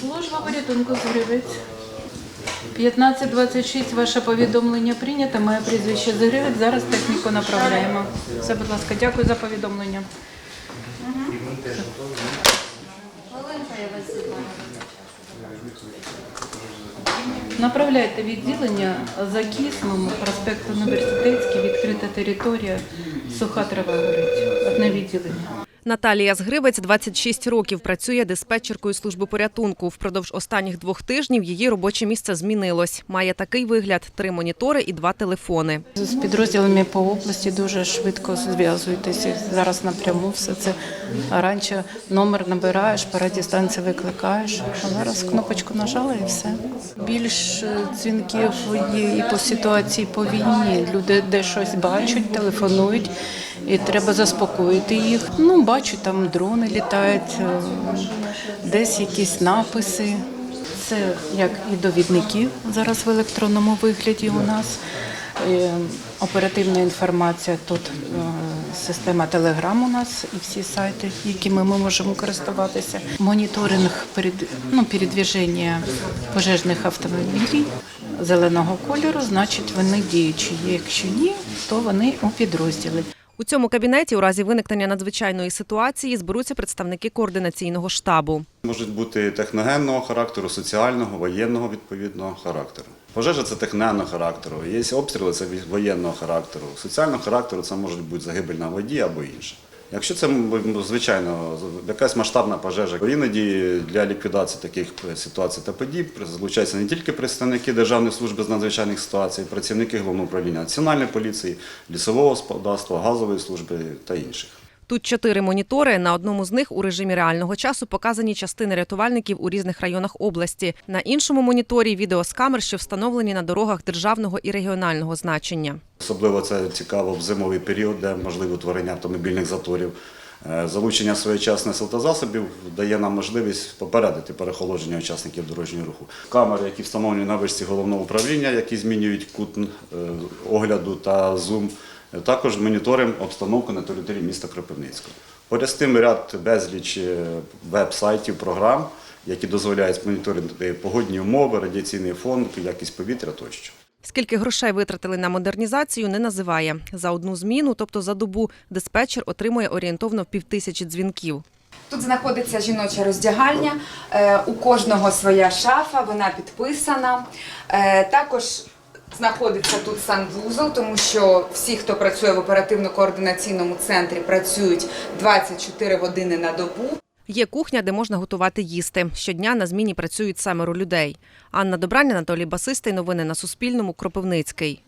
Служба порятунку з Гривець. 1526 ваше повідомлення прийнято. Моє прізвище з Гривець. Зараз техніку направляємо. Все, будь ласка, дякую за повідомлення. Направляйте відділення за Кісмом, проспект Університетський, відкрита територія, суха трава горить. Одне відділення. Наталія Згривець 26 років працює диспетчеркою служби порятунку. Впродовж останніх двох тижнів її робоче місце змінилось. Має такий вигляд: три монітори і два телефони. З підрозділами по області дуже швидко зв'язуєтеся. Зараз напряму все це. Раніше номер набираєш, по радіостанції викликаєш, а зараз кнопочку нажала і все. Більш е, дзвінків є і по ситуації по війні. Люди де щось бачать, телефонують, і треба заспокоїти їх. Ну, бачу, там дрони літають, е, десь якісь написи. Це як і довідники зараз в електронному вигляді у нас. Е, Оперативна інформація тут е, система Telegram у нас і всі сайти, якими ми можемо користуватися. Моніторинг перед, ну, передвіження пожежних автомобілів зеленого кольору, значить вони діючі. Якщо ні, то вони у підрозділі. У цьому кабінеті у разі виникнення надзвичайної ситуації зберуться представники координаційного штабу. Можуть бути техногенного характеру, соціального, воєнного відповідного характеру. Пожежа це техногенного характеру, є обстріли це воєнного характеру. Соціального характеру це можуть бути загибель на воді або інше. Якщо це звичайно якась масштабна пожежа, іноді для ліквідації таких ситуацій та подій залучаються не тільки представники Державної служби з надзвичайних ситуацій, працівники головного управління національної поліції, лісового господарства, газової служби та інших. Тут чотири монітори. На одному з них у режимі реального часу показані частини рятувальників у різних районах області. На іншому моніторі відео з камер, що встановлені на дорогах державного і регіонального значення. Особливо це цікаво в зимовий період, де можливе утворення автомобільних заторів. Е, Залучення своєчасних сил та засобів дає нам можливість попередити перехолодження учасників дорожнього руху. Камери, які встановлені на вишці головного управління, які змінюють кут е, огляду та зум, також моніторимо обстановку на території міста Кропивницького. Поряд з тим ряд безліч е, веб-сайтів, програм, які дозволяють моніторити погодні умови, радіаційний фон, якість повітря тощо. Скільки грошей витратили на модернізацію, не називає. За одну зміну, тобто за добу, диспетчер отримує орієнтовно півтисячі дзвінків. Тут знаходиться жіноча роздягальня, е, у кожного своя шафа, вона підписана. Е, Також знаходиться тут санвузол, тому що всі, хто працює в оперативно-координаційному центрі, працюють 24 години на добу. Є кухня, де можна готувати їсти. Щодня на зміні працюють семеро людей. Анна Добрань, Анатолій Басистий. Новини на Суспільному. Кропивницький.